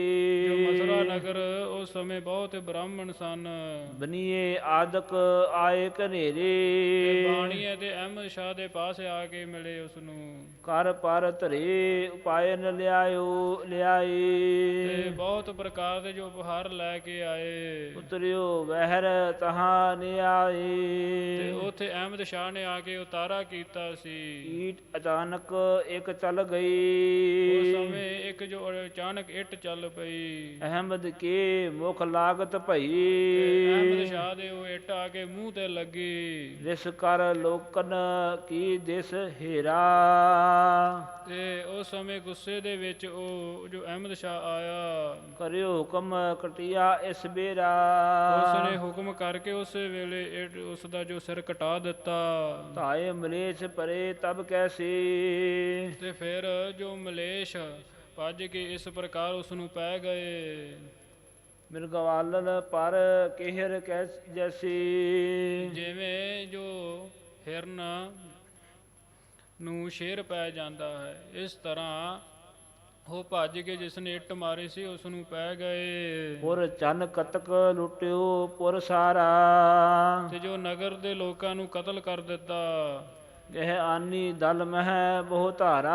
ਜੋ ਮਥੁਰਾ ਨਗਰ ਉਸ ਸਮੇਂ ਬਹੁਤ ਬ੍ਰਾਹਮਣ ਸਨ। ਬਨੀਏ ਆਦਕ ਆਏ ਤੇ ਘਨੇਰੇ ਬਾਣੀਏ ਤੇ ਅਹਿਮਦ ਸ਼ਾਹ ਦੇ ਪਾਸ ਆ ਕੇ ਮਿਲੇ ਉਸ ਨੂੰ ਕਰ ਪਰ ਧਰੇ ਉਪਾਇ ਨ ਲਿਆਇਓ ਤੇ ਲਿਆਏ ਬਹੁਤ ਪ੍ਰਕਾਰ ਦੇ ਜੋ ਉਪਹਾਰ ਲੈ ਕੇ ਆਏ। ਉਤਰਿਓ ਵਹਿਰ ਤਹਾਂ ਨ ਆਏ ਤੇ ਉਥੇ ਅਹਿਮਦ ਸ਼ਾਹ ਨੇ ਆ ਕੇ ਉਤਾਰਾ ਕੀਤਾ ਸੀ। ਈਟ ਅਚਾਨਕ ਇੱਕ ਚੱਲ ਉਸ ਗਈ ਸਮੇਂ ਇੱਕ ਜੋ ਅਚਾਨਕ ਇੱਟ ਚੱਲ ਪਈ। ਅਹਿਮਦ ਕੇ ਮੁਖ ਲਾਗਤ ਭਈ। ਅਹਿਮਦ ਸ਼ਾਹ ਦੇ ਉਹ ਇੱਟ ਆ ਕੇ ਮੂੰਹ ਤੇ ਲੱਗੀ। ਰਿਸ ਕਰ ਲੋਕਨ ਕੀ ਦਿਸ ਹੀਰਾ। ਤੇ ਉਸ ਸਮੇਂ ਗੁੱਸੇ ਦੇ ਵਿੱਚ ਉਹ ਜੋ ਅਹਿਮਦ ਸ਼ਾਹ ਆਇਆ। ਕਰਿਓ ਹੁਕਮ ਕਟਿਆ ਇਸ ਬੇਰਾ। ਉਸ ਨੇ ਹੁਕਮ ਕਰਕੇ ਉਸੇ ਵੇਲੇ ਉਸ ਦਾ ਜੋ ਸਿਰ ਕਟਾ ਦਿੱਤਾ। ਧਾਏ ਮਲੇਛ ਪਰੇ ਤਬ ਕੈਸੇ। ਤੇ ਫਿਰ ਜੋ ਮਲੇਸ਼ ਭੱਜ ਕੇ ਇਸ ਪ੍ਰਕਾਰ ਉਸ ਨੂੰ ਪੈ ਗਏ। ਮਿਰਗਵਾਲਨ ਪਰ ਕਿਹਰ ਕੈ ਜੈਸੀ। ਜਿਵੇਂ ਜੋ ਹਿਰਨ ਨੂੰ ਸ਼ੇਰ ਪੈ ਜਾਂਦਾ ਹੈ ਇਸ ਤਰ੍ਹਾਂ ਉਹ ਭੱਜ ਕੇ ਜਿਸ ਨੇ ਇੱਟ ਮਾਰੀ ਸੀ ਉਸ ਨੂੰ ਪੈ ਗਏ। ਪੁਰ ਚੰਨ ਕਤਕ ਲੁੱਟਿਓ ਪੁਰ ਸਾਰਾ। ਤੇ ਜੋ ਨਗਰ ਦੇ ਲੋਕਾਂ ਨੂੰ ਕਤਲ ਕਰ ਦਿੱਤਾ। ਇਹ ਆਨੀ ਦਲ ਮਹਿ ਬਹੁ ਧਾਰਾ।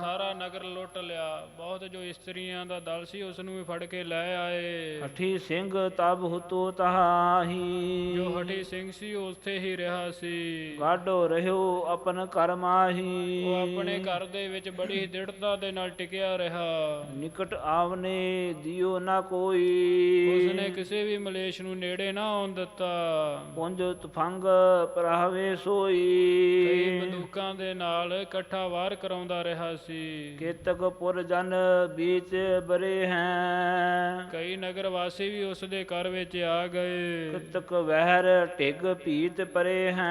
ਸਾਰਾ ਨਗਰ ਲੁੱਟ ਲਿਆ। ਬਹੁਤ ਜੋ ਇਸਤਰੀਆਂ ਦਾ ਦਲ ਸੀ ਉਸ ਨੂੰ ਵੀ ਫੜ ਕੇ ਲੈ ਆਏ। ਹਠੀ ਸਿੰਘ ਤਬ ਹੁਤੋ ਤਹਾਹੀ। ਜੋ ਹਠੀ ਸਿੰਘ ਸੀ ਉੱਥੇ ਹੀ ਰਿਹਾ ਸੀ। ਗਾਡੋ ਰਹਿਓ ਆਪਨ ਘਰ ਮਾਹੀ। ਉਹ ਆਪਣੇ ਘਰ ਦੇ ਵਿੱਚ ਬੜੀ ਦ੍ਰਿੜਤਾ ਦੇ ਨਾਲ ਟਿਕਿਆ ਰਿਹਾ। ਨਿਕਟ ਆਵਨੇ ਦਿਓ ਨਾ ਕੋਈ। ਉਸਨੇ ਕਿਸੇ ਵੀ ਮਲੇਸ਼ ਨੂੰ ਨੇੜੇ ਨਾ ਆਉਣ ਦਿੱਤਾ। ਪੁੰਜ ਤਫੰਗ ਪਰਾਵੇ ਸੋਈ। ਕਈ ਬੰਦੂਕਾਂ ਦੇ ਨਾਲ ਇਕੱਠਾ ਵਾਰ ਕਰਾਉਂਦਾ ਰਿਹਾ ਸੀ। ਕੇਤਕ ਪੁਰ ਜਨ ਬੀਚ ਬਰੇ ਹੈ। ਕਈ ਨਗਰ ਵਾਸੀ ਵੀ ਉਸ ਦੇ ਘਰ ਵਿੱਚ ਆ ਗਏ। ਕਤਕ ਵਹਿਰ ਢਿਗ ਭੀਤ ਪਰੇ ਹੈ।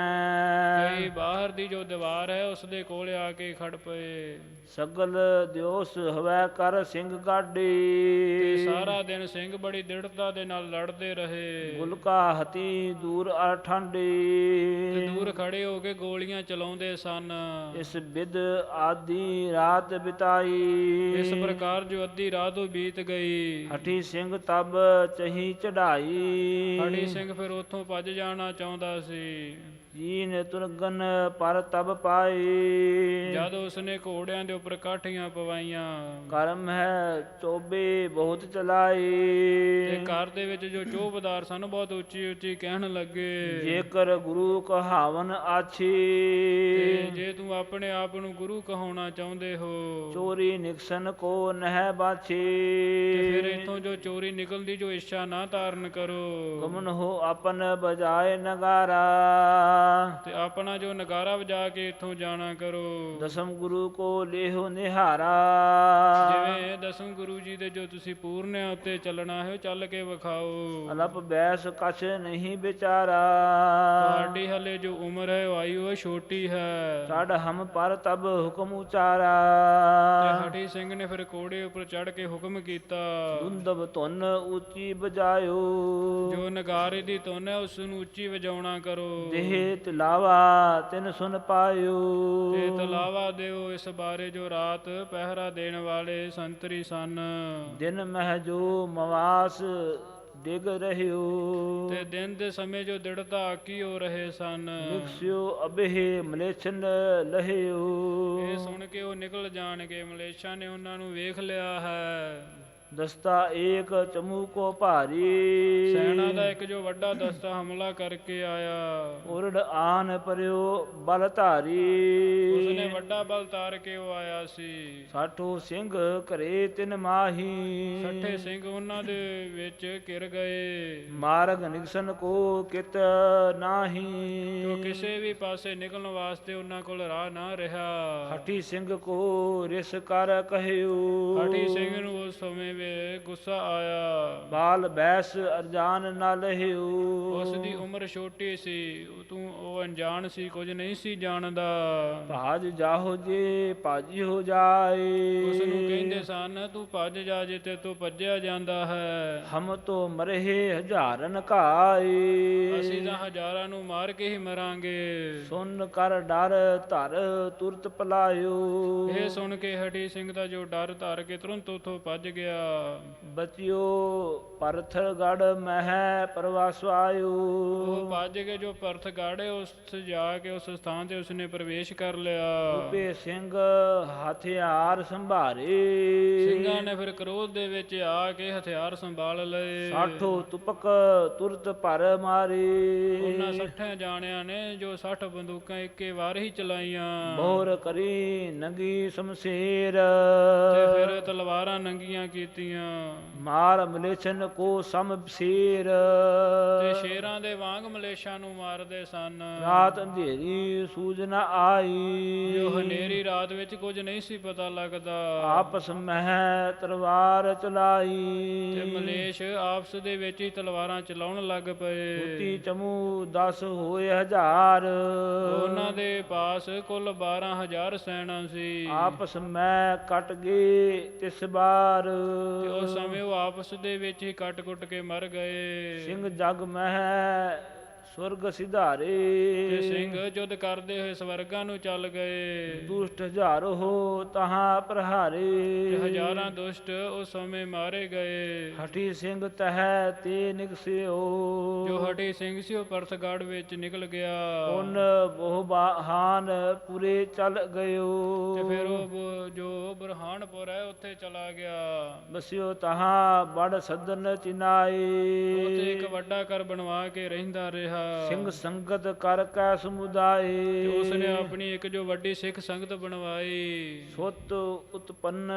ਕਈ ਬਾਹਰ ਦੀ ਜੋ ਦੀਵਾਰ ਹੈ ਉਸ ਦੇ ਕੋਲ ਆ ਕੇ ਖੜ ਪਏ। ਸਗਲ ਦਿਓਸ ਹਵੈ ਕਰ ਸਿੰਘ ਤੇ ਗਾਡੀ ਸਾਰਾ ਦਿਨ ਸਿੰਘ ਬੜੀ ਦ੍ਰਿੜਤਾ ਦੇ ਨਾਲ ਲੜਦੇ ਰਹੇ। ਗੁਲਕਾ ਹਤੀ ਦੂਰ ਆ ਤੇ ਠੰਡੀ ਦੂਰ ਖੜੇ ਹੋ ਕੇ ਗੋਲੀਆਂ ਚਲਾਉਂਦੇ ਸਨ। ਇਸ ਵਿਦ ਆਦੀ ਰਾਤ ਬਿਤਾਈ। ਇਸ ਪ੍ਰਕਾਰ ਜੋ ਅੱਧੀ ਰਾਤ ਉਹ ਬੀਤ ਗਈ। ਹਠੀ ਸਿੰਘ ਤਬ ਚਹੀ ਚੜਾਈ ਹੜੀ ਸਿੰਘ ਫਿਰ ਉੱਥੋਂ ਭੱਜ ਜਾਣਾ ਚਾਹੁੰਦਾ ਸੀ। ਜੀਨ ਤੁਰਗਨ ਪਰ ਤਬ ਪਾਈ। ਜਦ ਉਸਨੇ ਘੋੜਿਆਂ ਦੇ ਉੱਪਰ ਕਾਠੀਆਂ ਪਵਾਈਆਂ। ਕਰਮ ਹੈ ਚੋਬੇ ਬਹੁਤ ਤੇ ਚਲਾਈ ਘਰ ਦੇ ਵਿੱਚ ਜੋ ਚੋਬਦਾਰ ਸਨ ਬਹੁਤ ਉੱਚੀ ਉੱਚੀ ਕਹਿਣ ਲੱਗੇ। ਜੇਕਰ ਗੁਰੂ ਕਹਾਵਨ ਆਛੀ। ਤੇ ਜੇ ਤੂੰ ਆਪਣੇ ਆਪ ਨੂੰ ਗੁਰੂ ਕਹਾਉਣਾ ਚਾਹੁੰਦੇ ਹੋ। ਚੋਰੀ ਨਿਕਸਨ ਕੋ ਨਹਿ ਬਾਛੀ। ਤੇ ਫਿਰ ਇਥੋਂ ਜੋ ਚੋਰੀ ਨਿਕਲਦੀ ਜੋ ਇੱਛਾ ਨਾ ਧਾਰਨ ਕਰੋ। ਗਮਨ ਹੋ ਆਪਨ ਬਜਾਏ ਨਗਾਰਾ। ਤੇ ਆਪਣਾ ਜੋ ਨਗਾਰਾ ਵਜਾ ਕੇ ਇਥੋਂ ਜਾਣਾ ਕਰੋ। ਦਸਮ ਗੁਰੂ ਕੋ ਲੇਹੁ ਨਿਹਾਰਾ। ਜਿਵੇਂ ਦਸਮ ਗੁਰੂ ਜੀ ਦੇ ਜੋ ਤੁਸੀਂ ਪੂਰਨਿਆਂ ਉੱਤੇ ਚੱਲਣਾ ਹੈ ਉਹ ਚੱਲ ਕੇ ਵਿਖਾਓ। ਅਲਪ ਬੈਸ ਕਛ ਨਹੀਂ ਵਿਚਾਰਾ। ਤੁਹਾਡੀ ਹਲੇ ਜੋ ਉਮਰ ਹੈ ਉਹ ਆਯੂ ਹੈ ਛੋਟੀ ਹੈ। ਛੜ ਹਮ ਪਰ ਤਬ ਹੁਕਮ ਉਚਾਰਾ। ਤੇ ਹਠੀ ਸਿੰਘ ਨੇ ਫਿਰ ਕੋੜੇ ਉੱਪਰ ਚੜ ਕੇ ਹੁਕਮ ਕੀਤਾ। ਦੁੰਦ ਊਧਵ ਧੁਨ ਉੱਚੀ ਬਜਾਇਓ ਜੋ ਨਗਾਰੇ ਦੀ ਧੁਨ ਹੈ ਉਸ ਨੂੰ ਉੱਚੀ ਵਜਾਉਣਾ ਕਰੋ। ਦੇਹ ਤਿਲਾਵਾ ਤਿਨ ਸੁਨ ਪਾਇਓ। ਤੇ ਤਲਾਵਾ ਦਿਓ ਇਸ ਬਾਰੇ ਜੋ ਰਾਤ ਪਹਿਰਾ ਦੇਣ ਵਾਲੇ ਸੰਤਰੀ ਸਨ। ਦਿਨ ਮਹਿ ਜੋ ਮਵਾਸ ਡਿਗ ਰਹਿਓ। ਤੇ ਦਿਨ ਦੇ ਸਮੇਂ ਜੋ ਦਿੜਤਾ ਕੀ ਹੋ ਰਹੇ ਸਨ। ਨਿਕਸਿਓ ਅਬਹਿ ਮਲੇਛਨ ਲਹਿਓ। ਇਹ ਸੁਣ ਕੇ ਉਹ ਨਿਕਲ ਜਾਣਗੇ ਮਲੇਸ਼ਾ ਨੇ ਉਹਨਾਂ ਨੂੰ ਵੇਖ ਲਿਆ ਹੈ। ਦਸਤਾ ਏਕ ਚਮੂ ਕੋ ਭਾਰੀ। ਸੈਨਾ ਦਾ ਇੱਕ ਜੋ ਵੱਡਾ ਦਸਤਾ ਹਮਲਾ ਕਰਕੇ ਆਇਆ। ਉਰੜ ਆਨ ਪਰਿਓ ਬਲ ਧਾਰੀ। ਉਸਨੇ ਵੱਡਾ ਬਲ ਤਾਰ ਕੇ ਉਹ ਆਇਆ ਸੀ। ਸਾਠੋ ਸਿੰਘ ਘਰੇ ਤਿਨ ਮਾਹੀ। ਸੱਠੇ ਸਿੰਘ ਉਹਨਾਂ ਦੇ ਵਿੱਚ ਘਿਰ ਗਏ। ਮਾਰਗ ਨਿਕਸਨ ਕੋ ਕਿਤ ਨਾਹੀ। ਜੋ ਕਿਸੇ ਵੀ ਪਾਸੇ ਨਿਕਲਣ ਵਾਸਤੇ ਉਹਨਾਂ ਕੋਲ ਰਾਹ ਨਾ ਰਿਹਾ। ਹਠੀ ਸਿੰਘ ਕੋ ਰਿਸ ਕਰ ਕਹਿਓ। ਹਾਟੀ ਸਿੰਘ ਨੂੰ ਉਸ ਸਮੇਂ ਵੇ ਗੁੱਸਾ ਆਇਆ। ਬਾਲ ਬੈਸ ਅਰਜਾਨ ਨਾ ਲਹਿਓ ਉਸ ਦੀ ਉਮਰ ਛੋਟੀ ਸੀ ਤੂੰ ਉਹ ਅਣਜਾਣ ਸੀ ਕੁਝ ਨਹੀਂ ਸੀ ਜਾਣਦਾ। ਭਾਜ ਜਾਹੋ ਜੇ ਭਾਜੀ ਹੋ ਜਾਏ। ਉਸ ਨੂੰ ਕਹਿੰਦੇ ਸਨ ਤੂੰ ਭੱਜ ਜਾ ਜੇ ਤੇ ਤੂੰ ਭੱਜਿਆ ਜਾਂਦਾ ਹੈ। ਹਮ ਤੋ ਮਰਹਿ ਹਜ਼ਾਰਨ ਘਾਏ। ਅਸੀਂ ਤਾਂ ਹਜ਼ਾਰਾਂ ਨੂੰ ਮਾਰ ਕੇ ਹੀ ਮਰਾਂਗੇ। ਸੁਨ ਕਰ ਡਰ ਧਰ ਤੁਰਤ ਪਲਾਇਓ। ਇਹ ਸੁਣ ਕੇ ਹਟੀ ਸਿੰਘ ਦਾ ਜੋ ਡਰ ਧਾਰ ਕੇ ਤੁਰੰਤ ਉਥੋਂ ਭੱਜ ਗਿਆ। ਬਚਿਓ ਪਰਥਰ ਗੜ ਮਹਿ ਪ੍ਰਵਾਸ ਆਇਓ ਉਹ ਭੱਜ ਕੇ ਜੋ ਪਰਥ ਗਾੜੇ ਉਸ ਜਾ ਕੇ ਉਸ ਸਥਾਨ ਤੇ ਉਸਨੇ ਪ੍ਰਵੇਸ਼ ਕਰ ਲਿਆ। ਉਪੇ ਸਿੰਘ ਹਥਿਆਰ ਸੰਭਾਰੇ। ਸਿੰਘਾਂ ਨੇ ਫਿਰ ਕ੍ਰੋਧ ਦੇ ਵਿੱਚ ਆ ਕੇ ਹਥਿਆਰ ਸੰਭਾਲ ਲਏ। ਸਾਠੋ ਤੁਪਕ ਤੁਰਤ ਭਰ ਮਾਰੇ। ਉਹਨਾਂ 60 ਜਾਣਿਆਂ ਨੇ ਜੋ 60 ਬੰਦੂਕਾਂ ਇੱਕੇ ਵਾਰ ਹੀ ਚਲਾਈਆਂ। ਬੋਰ ਕਰੀ ਨੰਗੀ ਸ਼ਮਸ਼ੇਰ। ਤੇ ਫਿਰ ਤਲਵਾਰਾਂ ਨੰਗੀਆਂ ਕੀਤੀਆਂ। ਮਾਰ ਮਲੇਛਨ ਕੋ ਸਮ ਬਸੀਰ ਸ਼ੇਰਾਂ ਦੇ ਵਾਂਗ ਮਲੇਸ਼ਾਂ ਨੂੰ ਮਾਰਦੇ ਸਨ। ਰਾਤ ਅੰਧੇਰੀ ਸੂਝ ਨ ਆਈ। ਜੋ ਹਨੇਰੀ ਰਾਤ ਵਿੱਚ ਕੁਝ ਨਹੀਂ ਸੀ ਪਤਾ ਲੱਗਦਾ। ਆਪਸ ਮਹਿ ਤਲਵਾਰ ਚਲਾਈ। ਤੇ ਮਲੇਸ਼ ਆਪਸ ਦੇ ਵਿੱਚ ਹੀ ਤਲਵਾਰਾਂ ਚਲਾਉਣ ਲੱਗ ਪਏ। ਉਤੀ ਚਮੂ 10 ਹੋਏ ਹਜ਼ਾਰ। ਉਹਨਾਂ ਦੇ ਪਾਸ ਕੁੱਲ 12000 ਸੈਨਾ ਸੀ। ਆਪਸ ਮੈਂ ਕਟ ਗਏ ਤਿਸ ਬਾਰ। ਤੇ ਉਸ ਸਮੇਂ ਉਹ ਆਪਸ ਦੇ ਵਿੱਚ ਹੀ ਕੱਟ-ਕੁੱਟ ਕੇ ਮਰ ਗਏ। ਸਿੰਘ ਜਗ ਮਹਿ uh, ਸੁਰਗ ਸਿਧਾਰੇ। ਤੇ ਸਿੰਘ ਯੁੱਧ ਕਰਦੇ ਹੋਏ ਸਵਰਗਾਂ ਨੂੰ ਚੱਲ ਗਏ। ਦੁਸ਼ਟ ਹਜ਼ਾਰ ਹੋ ਤਹਾਂ ਪ੍ਰਹਾਰੇ। ਤੇ ਹਜ਼ਾਰਾਂ ਦੁਸ਼ਟ ਉਸ ਸਮੇਂ ਮਾਰੇ ਗਏ। ਹਠੀ ਸਿੰਘ ਤਹ ਤੇ ਨਿਕਸਿਓ ਜੋ ਹਟੀ ਸਿੰਘ ਸੀ ਉਹ ਪਰਥਗੜ ਵਿੱਚ ਨਿਕਲ ਗਿਆ। ਉਨ ਬਹੁ ਬਾਹਾਨ ਪੂਰੇ ਚੱਲ ਗਇਓ। ਤੇ ਫਿਰ ਉਹ ਜੋ ਬਰਹਾਨਪੁਰ ਹੈ ਉੱਥੇ ਚਲਾ ਗਿਆ। ਬਸਿਓ ਤਹਾਂ ਬੜ ਸਦਨ ਚਿਨਾਏ। ਉੱਥੇ ਇੱਕ ਵੱਡਾ ਘਰ ਬਣਵਾ ਕੇ ਰਹਿੰਦਾ ਰਿਹਾ। ਸਿੰਘ ਸੰਗਤ ਕਰ ਕੈ ਸਮੁਦਾਏ। ਤੇ ਉਸਨੇ ਆਪਣੀ ਇੱਕ ਜੋ ਵੱਡੀ ਸਿੱਖ ਸੰਗਤ ਬਣਵਾਈ। ਸੁਤ ਉਤਪੰਨ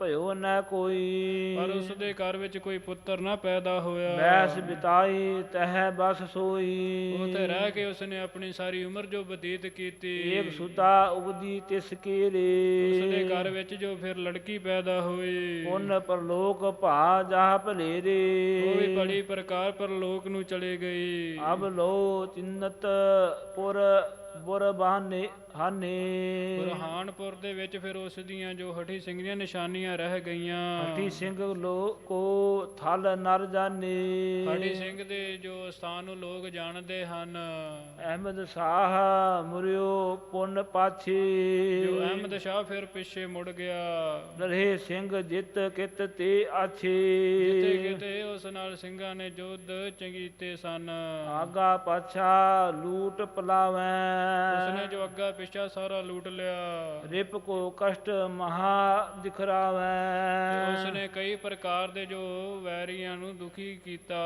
ਭਇਓ ਨ ਕੋਈ। ਪਰ ਉਸ ਦੇ ਘਰ ਵਿੱਚ ਕੋਈ ਪੁੱਤਰ ਨਾ ਪੈਦਾ ਹੋਇਆ। ਬੈਸ ਬਿਤਾਈ ਤਹ ਬਸ ਸੋਈ। ਉੱਥੇ ਰਹਿ ਕੇ ਉਸਨੇ ਆਪਣੀ ਸਾਰੀ ਉਮਰ ਜੋ ਬਤੀਤ ਕੀਤੀ। ਏਕ ਸੁਤਾ ਉਪਦੀ ਤਿਸ ਕੀਰੇ। ਉਸਦੇ ਘਰ ਵਿੱਚ ਜੋ ਫਿਰ ਲੜਕੀ ਪੈਦਾ ਹੋਈ। ਪੁੰਨ ਪਰਲੋਕ ਭਾ ਜਾਹ ਭਲੇਰੇ। ਉਹ ਵੀ ਬੜੀ ਪ੍ਰਕਾਰ ਪਰਲੋਕ ਨੂੰ ਚਲੇ ਗਈ। ਅਬ ਲੋ ਚਿੰਨਤ ਪੁਰ ਬੁਰ ਬਾਨੇ ਹਾਨੇ। ਬੁਰਹਾਨਪੁਰ ਦੇ ਵਿੱਚ ਫਿਰ ਉਸ ਦੀਆਂ ਜੋ ਹਠੀ ਸਿੰਘ ਦੀਆਂ ਨਿਸ਼ਾਨੀਆਂ ਰਹਿ ਗਈਆਂ। ਹਠੀ ਸਿੰਘ ਲੋ ਕੋ ਥਲ ਨਰ ਜਾਣੇ ਹਠੀ ਸਿੰਘ ਦੇ ਜੋ ਸਥਾਨ ਨੂੰ ਲੋਕ ਜਾਣਦੇ ਹਨ। ਅਹਿਮਦ ਸਾਹ ਮੁਰਿਓ ਪੁੰਨ ਪਾਛੇ। ਜੋ ਅਹਿਮਦ ਸ਼ਾਹ ਫਿਰ ਪਿੱਛੇ ਮੁੜ ਗਿਆ। ਰਹੇ ਸਿੰਘ ਜਿਤ ਕਿਤ ਤੇ ਆਛੇ। ਜਿੱਤੇ ਕਿਤੇ ਉਸ ਨਾਲ ਸਿੰਘਾਂ ਨੇ ਯੁੱਧ ਚੰਗੀਤੇ ਸਨ। ਆਗਾ ਪਾਛਾ ਲੂਟ ਪਲਾਵੈ। ਉਸਨੇ ਜੋ ਅੱਗਾ ਪਿੱਛਾ ਸਾਰਾ ਲੂਟ ਲਿਆ। ਰਿਪ ਕੋ ਕਸ਼ਟ ਮਹਾ ਦਿਖਰਾਵੈ। ਉਸਨੇ ਕਈ ਪ੍ਰਕਾਰ ਦੇ ਜੋ ਵੈਰੀਆਂ ਨੂੰ ਦੁਖੀ ਕੀਤਾ।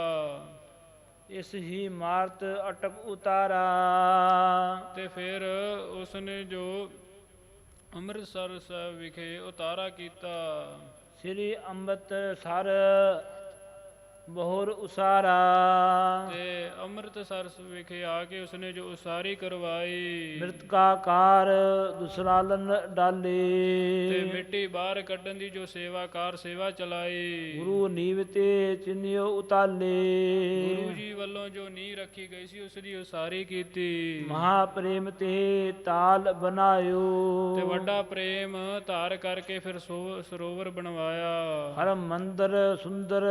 ਇਸ ਹੀ ਮਾਰਤ ਅਟਕ ਉਤਾਰਾ। ਤੇ ਫਿਰ ਉਸਨੇ ਜੋ ਅੰਮ੍ਰਿਤਸਰ ਸਾਹਿਬ ਵਿਖੇ ਉਤਾਰਾ ਕੀਤਾ। ਸ੍ਰੀ ਅੰਮ੍ਰਿਤ ਸਰ ਬਹੁਰ ਉਸਾਰਾ। ਤੇ ਅੰਮ੍ਰਿਤਸਰ ਵਿਖੇ ਆ ਕੇ ਉਸਨੇ ਜੋ ਉਸਾਰੀ ਕਰਵਾਈ। ਮ੍ਰਿਤਕਾ ਕਾਰ ਦੁਸਰਾਲਨ ਤੇ ਡਾਲੇ ਮਿੱਟੀ ਬਾਹਰ ਕੱਢਣ ਦੀ ਜੋ ਸੇਵਾਕਾਰ ਸੇਵਾ ਚਲਾਈ। ਗੁਰੂ ਨੀਵ ਤੇ ਚਿੰਨਿਓ ਉਤਾਲੇ। ਗੁਰੂ ਜੀ ਵੱਲੋਂ ਜੋ ਨੀਂਹ ਰੱਖੀ ਗਈ ਸੀ ਉਸ ਦੀ ਉਸਾਰੀ ਕੀਤੀ। ਮਹਾ ਪ੍ਰੇਮ ਤੇ ਤਾਲ ਬਨਾਇਓ ਤੇ ਵੱਡਾ ਪ੍ਰੇਮ ਧਾਰ ਕਰਕੇ ਫਿਰ ਸਰੋਵਰ ਬਣਵਾਇਆ। ਹਰ ਮੰਦਰ ਸੁੰਦਰ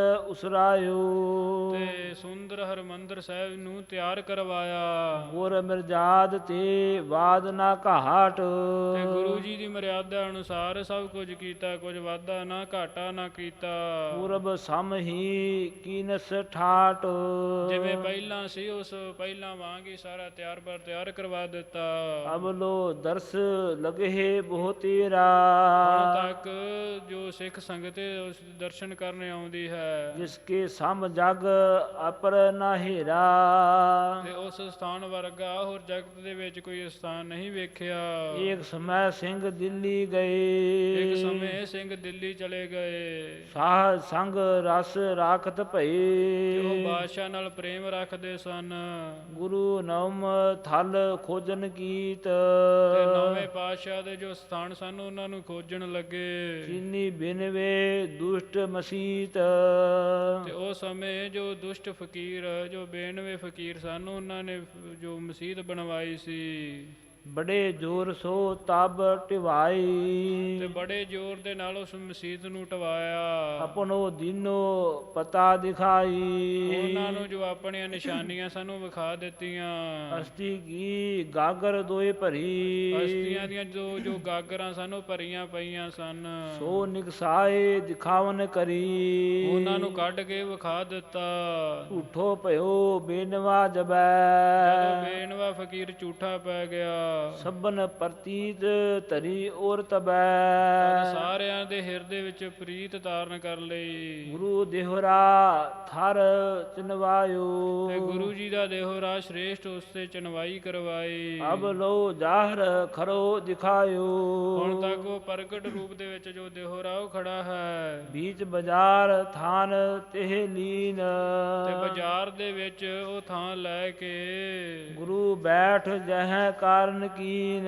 ਉਸਰਾਇਓ ਤੇ ਸੁੰਦਰ ਹਰਮੰਦਰ ਸਾਹਿਬ ਨੂੰ ਤਿਆਰ ਕਰਵਾਇਆ। ਗੁਰ ਮਿਰਜਾਦ ਤੇ ਬਾਦ ਨਾ ਘਾਟ। ਤੇ ਗੁਰੂ ਜੀ ਦੀ ਮਰਿਆਦਾ ਅਨੁਸਾਰ ਸਭ ਕੁਝ ਕੀਤਾ ਕੁਝ ਵਾਧਾ ਨਾ ਘਾਟਾ ਨਾ ਕੀਤਾ। ਪੂਰਬ ਸਮ ਹੀ ਕੀਨਸ ਠਾਟ। ਜਿਵੇਂ ਪਹਿਲਾਂ ਸੀ ਉਸ ਪਹਿਲਾਂ ਵਾਂਗ ਹੀ ਸਾਰਾ ਤਿਆਰ ਬਰ ਤਿਆਰ ਕਰਵਾ ਦਿੱਤਾ। ਅਬ ਲੋ ਦਰਸ ਲਗਹਿ ਬਹੁ ਤੇਰਾ। ਤੱਕ ਜੋ ਸਿੱਖ ਸੰਗਤ ਉਸ ਦਰਸ਼ਨ ਕਰਨ ਆਉਂਦੀ ਹੈ। ਜਿਸ ਕੇ ਸਮ ਜਗ ਅਪਰ ਨਾ ਹੇਰਾ। ਤੇ ਉਸ ਸਥਾਨ ਵਰਗਾ ਹੋਰ ਜਗਤ ਦੇ ਵਿੱਚ ਕੋਈ ਸਥਾਨ ਨਹੀਂ ਵੇਖਿਆ। ਏਕ ਸਮੈ ਸਿੰਘ ਦਿੱਲੀ ਇੱਕ ਗਏ ਸਮੇਂ ਸਿੰਘ ਦਿੱਲੀ ਚਲੇ ਗਏ। ਸਾਹ ਸੰਗ ਰਸ ਰਾਖਤ ਭਈ ਉਹ ਬਾਦਸ਼ਾਹ ਨਾਲ ਪ੍ਰੇਮ ਰੱਖਦੇ ਸਨ। ਗੁਰੂ ਨਵਮ ਥਲ ਖੋਜਨ ਕੀਤ। ਤੇ ਨੌਵੇਂ ਪਾਤਸ਼ਾਹ ਦੇ ਜੋ ਸਥਾਨ ਸਨ ਉਹਨਾਂ ਨੂੰ ਖੋਜਣ ਲੱਗੇ। ਚੀਨੀ ਬਿਨਵੇ ਦੁਸ਼ਟ ਮਸੀਤ। ਤੇ ਉਹ ਸਮੇਂ ਜੋ ਦੁਸ਼ਟ ਫਕੀਰ, ਜੋ 92 ਫਕੀਰ ਸਨ, ਉਹਨਾਂ ਨੇ ਜੋ ਮਸਜਿਦ ਬਣਵਾਈ ਸੀ। ਬੜੇ ਜੋਰ ਸੋ ਤਬ ਟਿਵਾਈ। ਤੇ ਬੜੇ ਜ਼ੋਰ ਦੇ ਨਾਲ ਉਸ ਮਸਜਿਦ ਨੂੰ ਟਵਾਇਆ। ਆਪਣੋ ਦੀਨੋ ਪਤਾ ਦਿਖਾਈ। ਉਹਨਾਂ ਨੂੰ ਜੋ ਆਪਣੀਆਂ ਨਿਸ਼ਾਨੀਆਂ ਸਾਨੂੰ ਵਿਖਾ ਦਿੱਤੀਆਂ। ਹਸਤੀ ਕੀ ਗਾਗਰ ਦੋਏ ਭਰੀ। ਹਸਤੀਆਂ ਦੀਆਂ ਜੋ ਜੋ ਗਾਗਰਾਂ ਸਨ ਭਰੀਆਂ ਪਈਆਂ ਸਨ। ਸੋ ਨਿਕਸਾਏ ਦਿਖਾਵਨ ਕਰੀ। ਉਹਨਾਂ ਨੂੰ ਕੱਢ ਕੇ ਵਿਖਾ ਦਿੱਤਾ। ਝੂਠੋ ਭਇਓ ਬੇਨਵਾ ਜਬੈ। ਜਦੋਂ ਬੇਨਵਾ ਫਕੀਰ ਝੂਠਾ ਪੈ ਗਿਆ। ਸਭਨ ਪ੍ਰਤੀਤ ਧਰੀ ਔਰ ਤਬੈ। ਸਾਰਿਆਂ ਦੇ ਹਿਰਦੇ ਵਿੱਚ ਪ੍ਰੀਤ ਧਾਰਨ ਕਰ ਲਈ। ਗੁਰੂ ਦੇਹਰਾ ਥਰ ਚਨਵਾਇਓ। ਤੇ ਗੁਰੂ ਜੀ ਦਾ ਦੇਹੋਰਾ ਸ਼੍ਰੇਸ਼ਟ ਉਸ ਤੇ ਚਨਵਾਈ ਕਰਵਾਈ। ਅਬ ਲੋ ਜਾਹਰ ਖਰੋ ਦਿਖਾਇਓ। ਹੁਣ ਤੱਕ ਉਹ ਪ੍ਰਗਟ ਰੂਪ ਦੇ ਵਿੱਚ ਜੋ ਦੇਹੋਰਾ ਉਹ ਖੜਾ ਹੈ। ਬੀਚ ਬਾਜ਼ਾਰ ਥਾਨ ਤਿਹ ਲੀਨ। ਤੇ ਬਾਜ਼ਾਰ ਦੇ ਵਿੱਚ ਉਹ ਥਾਂ ਲੈ ਕੇ। ਗੁਰੂ ਬੈਠ ਜਹ ਕਾਰਨ ਕੀਨ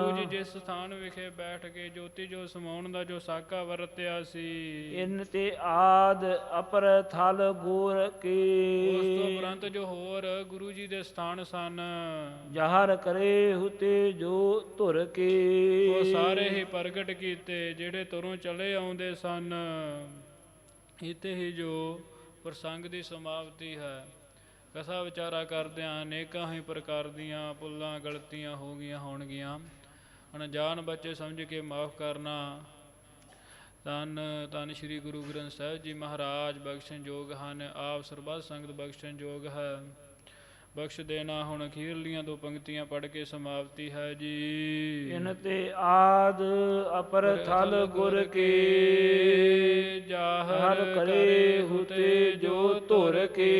ਗੁਰੂ ਜੀ ਜਿਸ ਸਥਾਨ ਵਿਖੇ ਬੈਠ ਕੇ ਜੋਤੀ ਜੋ ਸਮਾਉਣ ਦਾ ਜੋ ਸਾਕਾ ਵਰਤਿਆ ਸੀ ਇਨ ਤੇ ਆਦ ਅਪਰ ਥਲ ਗੋਰ ਉਸ ਤੋਂ ਕੇ ਉਪਰੰਤ ਜੋ ਹੋਰ ਗੁਰੂ ਜੀ ਦੇ ਸਥਾਨ ਸਨ ਜਹਰ ਕਰੇ ਹੁਤੇ ਜੋ ਧੁਰ ਕੇ? ਉਹ ਸਾਰੇ ਹੀ ਪ੍ਰਗਟ ਕੀਤੇ ਜਿਹੜੇ ਤੁਰੋਂ ਚਲੇ ਆਉਂਦੇ ਸਨ। ਇਤੇ ਹੀ ਜੋ ਪ੍ਰਸੰਗ ਦੀ ਸਮਾਪਤੀ ਹੈ। ਕਥਾ ਵਿਚਾਰਾ ਕਰਦਿਆਂ ਅਨੇਕਾਂ ਹੀ ਪ੍ਰਕਾਰ ਦੀਆਂ ਭੁੱਲਾਂ ਗਲਤੀਆਂ ਹੋ ਗਈਆਂ ਹੋਣਗੀਆਂ। ਅਣਜਾਣ ਬੱਚੇ ਸਮਝ ਕੇ ਮਾਫ ਕਰਨਾ। ਤਨ ਤਨ ਸ੍ਰੀ ਗੁਰੂ ਗ੍ਰੰਥ ਸਾਹਿਬ ਜੀ ਮਹਾਰਾਜ, ਬਖਸ਼ਣ ਯੋਗ ਹਨ। ਆਪ ਸਰਬੱਤ ਸੰਗਤ ਬਖਸ਼ਣ ਯੋਗ ਹੈ। ਬਖਸ਼ ਦੇਣਾ ਹੁਣ ਅਖੀਰਲੀਆਂ ਦੋ ਪੰਕਤੀਆਂ ਪੜ੍ਹ ਕੇ ਸਮਾਪਤੀ ਹੈ ਜੀ। ਇਨ ਤੇ ਆਦ ਅਪਰ ਥਲ ਗੁਰ ਕੇ ਜਾਹਰ ਹਰ ਕਰੇ ਹੁਤੇ ਜੋ ਧੁਰ ਕੇ।